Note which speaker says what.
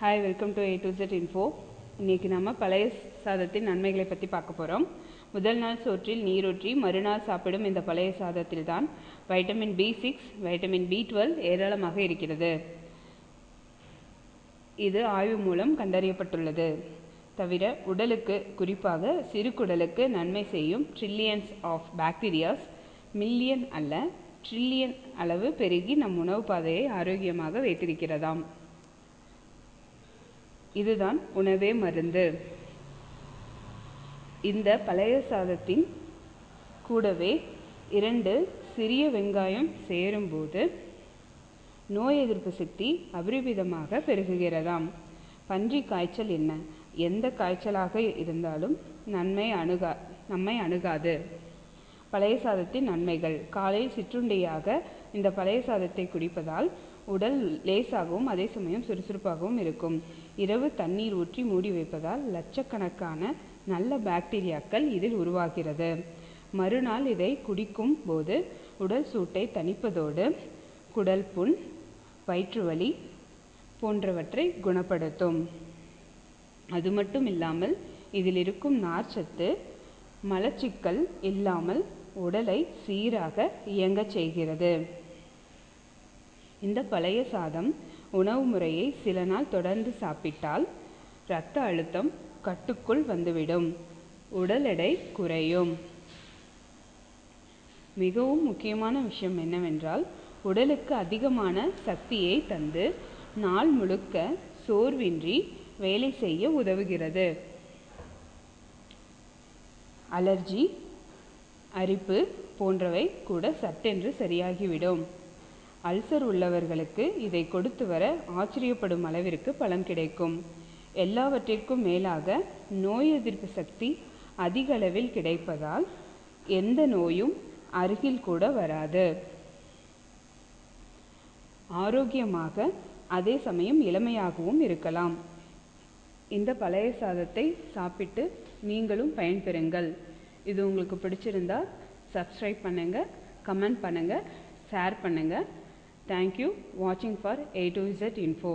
Speaker 1: Hi welcome to A to Z info இன்னைக்கு நம்ம பழைய சாதத்தின் நன்மைகளை பற்றி பார்க்க போகிறோம் முதல் நாள் சோற்றில் நீரூற்றி மறுநாள் சாப்பிடும் இந்த பழைய சாதத்தில் தான் vitamin B six vitamin B twelve ஏராளமாக இருக்கிறது. இது ஆய்வு மூலம் கண்டறியப்பட்டுள்ளது. தவிர உடலுக்கு குறிப்பாக சிறுகுடலுக்கு நன்மை செய்யும் ட்ரில்லியன்ஸ் ஆஃப் பாக்டீரியாஸ் மில்லியன் அல்ல ட்ரில்லியன் அளவு பெருகி நம் உணவு பாதையை ஆரோக்கியமாக வைத்திருக்கிறதாம். இதுதான் உணவே மருந்து. இந்த பழைய சாதத்தின் கூடவே இரண்டு சிறிய வெங்காயம் சேரும்போது நோய் எதிர்ப்பு சக்தி அபரிவிதமாக பெருகுகிறதாம். பன்றி காய்ச்சல் என்ன? எந்த காய்ச்சலாக இருந்தாலும் நன்மை அணுகா நம்மை அணுகாது. பழைய சாதத்தின் நன்மைகள். காலையில் சிற்றுண்டியாக இந்த பழைய சாதத்தை குடிப்பதால் உடல் லேசாகவும் அதே சமயம் சுறுசுறுப்பாகவும் இருக்கும். இரவு தண்ணீர் ஊற்றி மூடி வைப்பதால் லட்சக்கணக்கான நல்ல பாக்டீரியாக்கள் இதில் உருவாகிறது. மறுநாள் இதை குடிக்கும் போது உடல் சூட்டை தணிப்பதோடு குடல் புண் வயிற்றுவலி போன்றவற்றை குணப்படுத்தும். அது மட்டும் இல்லாமல் இதில் இருக்கும் நார்ச்சத்து மலச்சிக்கல் இல்லாமல் உடலை சீராக இயங்கச் செய்கிறது. இந்த பழைய சாதம் உணவு முறையை சில நாள் தொடர்ந்து சாப்பிட்டால் இரத்த அழுத்தம் கட்டுக்குள் வந்துவிடும். உடல் எடை குறையும். மிகவும் முக்கியமான விஷயம் என்னவென்றால் உடலுக்கு அதிகமான சக்தியை தந்து நாள் முழுக்க சோர்வின்றி வேலை செய்ய உதவுகிறது. அலர்ஜி அரிப்பு போன்றவை கூட சட்டென்று சரியாகிவிடும். அல்சர் உள்ளவர்களுக்கு இதை கொடுத்து வர ஆச்சரியப்படும் அளவிற்கு பலன் கிடைக்கும். எல்லாவற்றிற்கும் மேலாக நோய் எதிர்ப்பு சக்தி அதிக அளவில் கிடைப்பதால் எந்த நோயும் அருகில் கூட வராது. ஆரோக்கியமாக அதே சமயம் இளமையாகவும் இருக்கலாம். இந்த பழைய சாதத்தை சாப்பிட்டு நீங்களும் பயன்பெறுங்கள். இது உங்களுக்கு பிடிச்சிருந்தா சப்ஸ்கிரைப் பண்ணுங்கள் கமெண்ட் பண்ணுங்கள் ஷேர் பண்ணுங்கள் தேங்க்யூ வாட்சிங் for A to Z info